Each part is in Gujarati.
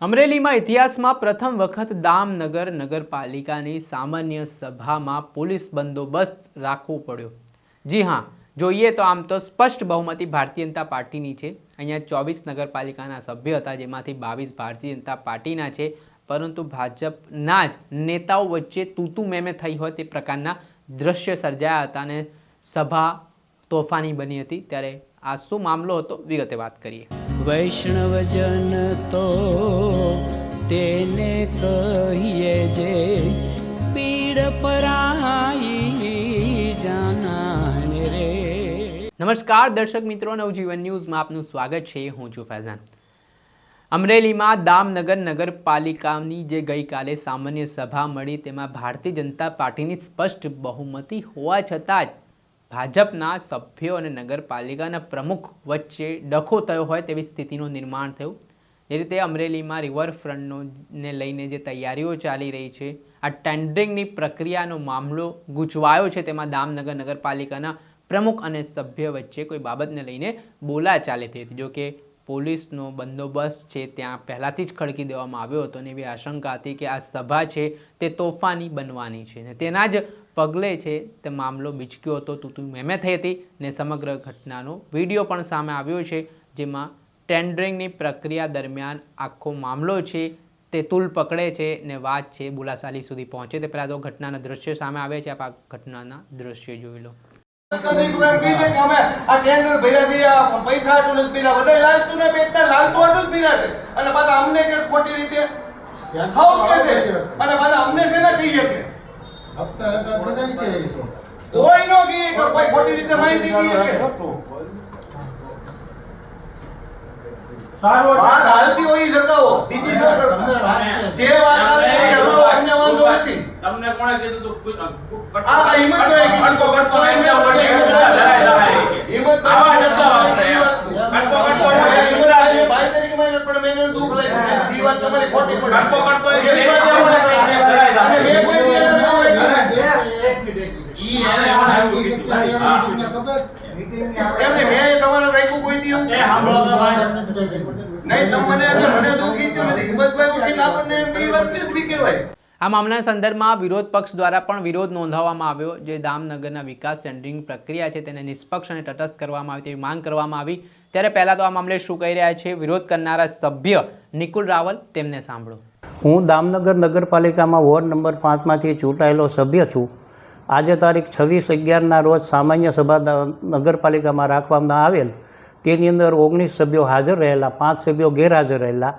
અમરેલીમાં ઇતિહાસમાં પ્રથમ વખત દામનગર નગરપાલિકાની સામાન્ય સભામાં પોલીસ બંદોબસ્ત રાખવો પડ્યો. જી હા, જોઈએ તો આમ તો સ્પષ્ટ બહુમતી ભારતીય જનતા પાર્ટીની છે. અહીંયા ચોવીસ નગરપાલિકાના સભ્ય હતા, જેમાંથી બાવીસ ભારતીય જનતા પાર્ટીના છે. પરંતુ ભાજપના જ નેતાઓ વચ્ચે તૂતુ મેમે થઈ હોય તે પ્રકારના દ્રશ્ય સર્જાયા હતા અને સભા તોફાની બની હતી. ત્યારે આ શું મામલો હતો, વિગતે વાત કરીએ. વૈષ્ણવજન તો તેને કહીએ જે પીડ પરાઈ જાનાને રે. નમસ્કાર દર્શક મિત્રો, નવજીવન ન્યૂઝમાં આપનું સ્વાગત છે. હું છું ફૈઝાન. અમરેલીમાં દામનગર નગરપાલિકાની જે ગઈકાલે સામાન્ય સભા મળી, તેમાં ભારતીય જનતા પાર્ટીની સ્પષ્ટ બહુમતી હોવા છતાં જ ભાજપના સભ્યો અને નગરપાલિકાના પ્રમુખ વચ્ચે ડખો થયો હોય તેવી સ્થિતિનું નિર્માણ થયું. જે રીતે અમરેલીમાં રિવરફ્રન્ટનો ને લઈને જે તૈયારીઓ ચાલી રહી છે, આ ટેન્ડરિંગની પ્રક્રિયાનો મામલો ગૂંચવાયો છે, તેમાં દામનગર નગરપાલિકાના પ્રમુખ અને સભ્ય વચ્ચે કોઈ બાબતને લઈને બોલાચાલી થઈ હતી. જો કે પોલીસનો બંદોબસ્ત છે ત્યાં પહેલાંથી જ ખડકી દેવામાં આવ્યો હતો અને એવી આશંકા હતી કે આ સભા છે તે તોફાની બનવાની છે ને તેના જ પગલે છે તે મામલો બીચક્યો હતો તૂતુ મેમે થઈ હતી ને સમગ્ર ઘટનાનો વીડિયો પણ સામે આવ્યો છે જેમાં ટેન્ડરિંગની પ્રક્રિયા દરમિયાન આખો મામલો છે તે તુલ પકડે છે ને વાત છે બુલાસાલી સુધી પહોંચે તે પહેલાં તો ઘટનાના દ્રશ્યો સામે આવે છે, આપ આ ઘટનાના દ્રશ્યો જોઈ લો. નહીં તું એમ કહીને કે અમે આ ટેન્ડર ભર્યા છે આ પૈસા હાટું નથી ભર્યા બધા લાલચુ ને પેટના લાલચુ હાટું જ ભર્યા છે અને પાછા અમને કે ખોટી રીતે હાવ કે છે અને પાછા અમને છે ને કહીએ કે હપ્તા હતા બધાને કહે એ તો. કોઈ નો કહીએ કે કોઈ ખોટી રીતે માહિતી કહીએ કે વાત હાલતી હોય ઈ બીજી ન તમે જે વાત આવે અમને વાંધો નથી તમને કોણે કીધું તું આ ભાઈ હિંમતભાઈ કીધું. કટકો કટકો જાઓ, વળી લાય કે. હિંમતભાઈ આવા જતો કટકો કટકો લઈને ભાઈ તરીકે મને પણ મેં દુખ લાગ્યું કે ઈ વાત તમારી ખોટી પડી. કટકો કટકો એ વાત અને મેં કોઈ લાગ્યું. બેસે. ઈ એને મને આવું કીધું. ખબર? એમને મે તમારે રાખ્યું કોઈ દી એવું? એ સાંભળો તો ભાઈ. એમને નહીં તમે મને મને દુઃખી નથી. હિંમતભાઈ ઉઠીને આપણને એમ બી વાતને જ બી કહેવાય. આ મામલાના સંદર્ભમાં વિરોધ પક્ષ દ્વારા પણ વિરોધ નોંધાવવામાં આવ્યો, જે દામનગરના વિકાસ ટેન્ડરિંગ પ્રક્રિયા છે તેને નિષ્પક્ષ અને તટસ્થ કરવામાં આવી તેવી માંગ કરવામાં આવી. ત્યારે પહેલાં તો આ મામલે શું કહી રહ્યા છે? વિરોધ કરનારા સભ્ય નિકુલ રાવલ તેમને સાંભળો. હું દામનગર નગરપાલિકામાં વોર્ડ નંબર પાંચમાંથી ચૂંટાયેલો સભ્ય છું. આજે તારીખ છવ્વીસ અગિયારના રોજ સામાન્ય સભા નગરપાલિકામાં રાખવામાં આવેલ. તેની અંદર ઓગણીસ સભ્યો હાજર રહેલા, પાંચ સભ્યો ગેરહાજર રહેલા.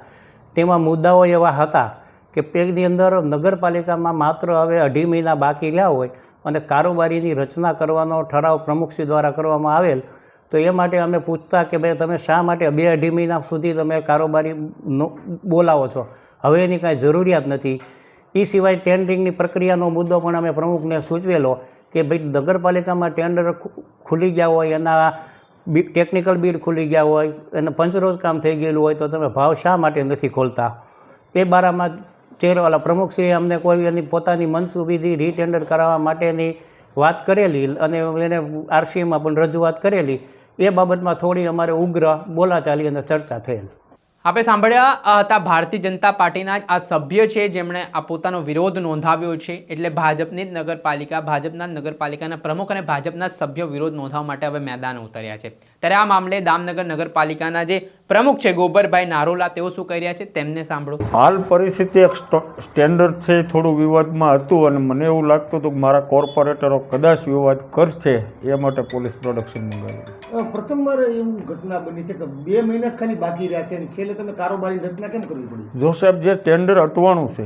તેમાં મુદ્દાઓ એવા હતા કે પેગની અંદર નગરપાલિકામાં માત્ર હવે અઢી મહિના બાકી રહ્યા હોય અને કારોબારીની રચના કરવાનો ઠરાવ પ્રમુખશ્રી દ્વારા કરવામાં આવેલ, તો એ માટે અમે પૂછતા કે ભાઈ તમે શા માટે બે અઢી મહિના સુધી તમે કારોબારી બોલાવો છો? હવે એની કાંઈ જરૂરિયાત નથી. એ સિવાય ટેન્ડરિંગની પ્રક્રિયાનો મુદ્દો પણ અમે પ્રમુખને સૂચવેલો કે ભાઈ નગરપાલિકામાં ટેન્ડર ખુલી ગયા હોય, એના બી, ટેકનિકલ બિલ ખુલી ગયા હોય, અને પંચરોજ કામ થઈ ગયેલું હોય, તો તમે ભાવ શા માટે નથી ખોલતા? એ બારામાં ચેર ઓલા પ્રમુખશ્રીએ અમને કોઈ એની પોતાની મનસુબીથી રીટેન્ડર કરાવવા માટેની વાત કરેલી અને એને આરસીએમાં પણ રજૂઆત કરેલી. એ બાબતમાં થોડી અમારે ઉગ્ર બોલાચાલી અને ચર્ચા થયેલ. આપણે સાંભળ્યા હતા ભારતીય જનતા પાર્ટીના આ સભ્ય છે જેમણે આ પોતાનો વિરોધ નોંધાવ્યો છે એટલે ભાજપની જ નગરપાલિકા, ભાજપના નગરપાલિકાના પ્રમુખ અને ભાજપના સભ્યો વિરોધ નોંધાવવા માટે હવે મેદાન ઉતર્યા છે. ત્યારે આ મામલે દામનગર નગરપાલિકાના જે પ્રમુખ છે ગોબરભાઈ નારોલા તેઓ શું કહી રહ્યા છે? તેમને સાંભળો. હાલ પરિસ્થિતિ એક સ્ટેન્ડર્ડ છે થોડું વિવાદમાં હતું અને મને એવું લાગતું હતું કે મારા કોર્પોરેટરો કદાચ વિવાદ કરશે એ માટે પોલીસ પ્રોડક્શન મંગાવ્યું. પ્રથમવાર એવું ઘટના બની છે કે બે મહિના ખાલી બાકી રહ્યા છે અને છેલ્લે તમે કારોબારી રચના કેમ કરવી પડી? જો સાહેબ જે ટેન્ડર અટવાણું છે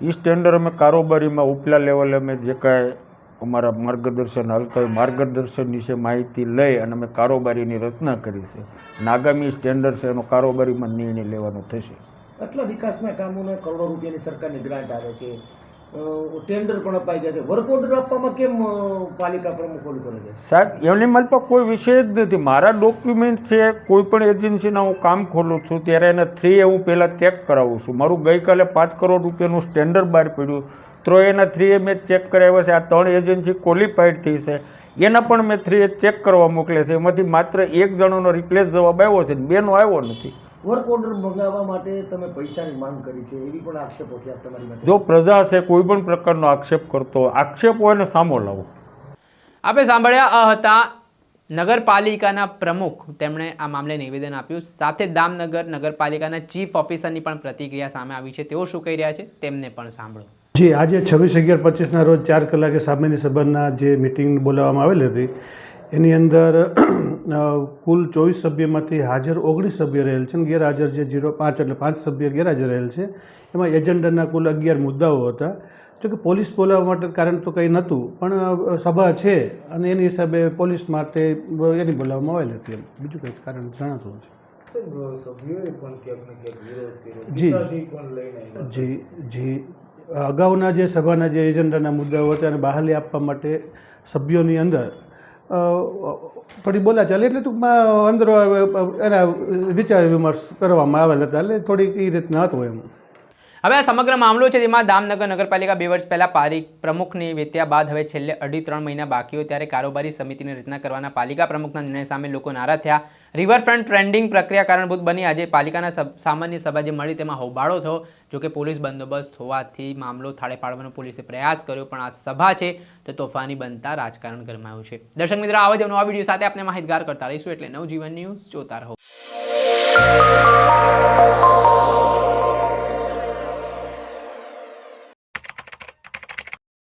એ ટેન્ડર અમે કારોબારીમાં ઉપલા લેવલે અમે જે કાંઈ અમારા માર્ગદર્શન હોય માર્ગદર્શન વિશે માહિતી લઈ અને અમે કારોબારીની રચના કરી છે. અને આગામી સ્ટેન્ડર્ડ છે, એનો કારોબારીમાં નિર્ણય લેવાનો થશે. આટલા વિકાસના કામોને કરોડો રૂપિયાની સરકારની ગ્રાન્ટ આવે છે. ટેન્ડર પણ અપાઈ ગયા છે. વર્ક ઓર્ડર આપવામાં કેમ પાલિકા પ્રમુખ ઓલું કરે છે? સાહેબ, એમની મારી પાસે કોઈ વિષય જ નથી. મારા ડોક્યુમેન્ટ છે, કોઈ પણ એજન્સીના હું કામ ખોલું છું, ત્યારે એને થ્રી એ હું પહેલાં ચેક કરાવું છું. મારું ગઈકાલે પાંચ કરોડ રૂપિયાનું સ્ટેન્ડર્ડ બહાર પડ્યું. તો એના થ્રી એ મેં ચેક કરાવ્યા છે. આ ત્રણ એજન્સી ક્વોલિફાઈડ થઈ છે. એના પણ મેં થ્રી એ ચેક કરવા મોકલે છે. એમાંથી માત્ર એક જણાનો રિપ્લેસ જવાબ આવ્યો છે બેનો આવ્યો નથી. વર્ક ઓર્ડર મંગાવવા માટે તમે પૈસાની માંગ કરી છે એવી પણ આક્ષેપો છે તમારી માટે. જો પ્રજા છે કોઈ પણ પ્રકારનો આક્ષેપ કરતો આક્ષેપ હોય ને સામો લાવો. આપણે સાંભળ્યા આ હતા નગરપાલિકાના પ્રમુખ. તેમણે આ મામલે નિવેદન આપ્યું. સાથે જ દામનગર નગરપાલિકાના ચીફ ઓફિસરની પણ પ્રતિક્રિયા સામે આવી છે. તેઓ શું કહી રહ્યા છે? તેમને પણ સાંભળો. જી આજે છવ્વીસ અગિયાર પચીસના રોજ ચાર કલાકે સામાન્ય સભાના જે મિટિંગ બોલાવવામાં આવેલી હતી એની અંદર કુલ ચોવીસ સભ્યમાંથી હાજર ઓગણીસ સભ્ય રહેલ છે અને ગેરહાજર જે જીરો પાંચ એટલે પાંચ સભ્ય ગેરહાજર રહેલ છે. એમાં એજન્ડાના કુલ અગિયાર મુદ્દાઓ હતા. જો કે પોલીસ બોલાવવા માટે કારણ તો કંઈ નહોતું પણ સભા છે અને એની હિસાબે પોલીસ માટે એની બોલાવવામાં આવેલી હતી એમ. બીજું કંઈ કારણ જણાતું નથી. જી. જી જી. અગાઉના જે સભાના જે એજન્ડાના મુદ્દાઓ હતા એને બહાલી આપવા માટે સભ્યોની અંદર થોડી બોલાચાલી એટલે ટૂંકમાં અંદર એના વિચાર વિમર્શ કરવામાં આવેલા હતા એટલે થોડીક એ રીતના હતું એમ. હવે આ સમગ્ર મામલો છે જેમાં દામનગર નગરપાલિકા બે વર્ષ પહેલા પારી પ્રમુખની વેત્યા બાદ હવે છેલ્લે અઢી ત્રણ મહિના બાકી હોય ત્યારે કારોબારી સમિતિની રચના કરવાના પાલિકા પ્રમુખના નિર્ણય સામે લોકો નારાજ થયા. રિવરફ્રન્ટ ટ્રેન્ડિંગ પ્રક્રિયા કારણભૂત બની. આજે પાલિકાના સામાન્ય સભા જે મળી તેમાં હોબાળો થયો. જોકે પોલીસ બંદોબસ્ત હોવાથી મામલો થાળે પાડવાનો પોલીસે પ્રયાસ કર્યો, પણ આ સભા છે તે તોફાની બનતા રાજકારણ ગરમાયું છે. દર્શક મિત્રો, આવા જ નવા વીડિયો સાથે આપણે માહિતગાર કરતા રહીશું. એટલે નવજીવન ન્યૂઝ, જોતા રહો.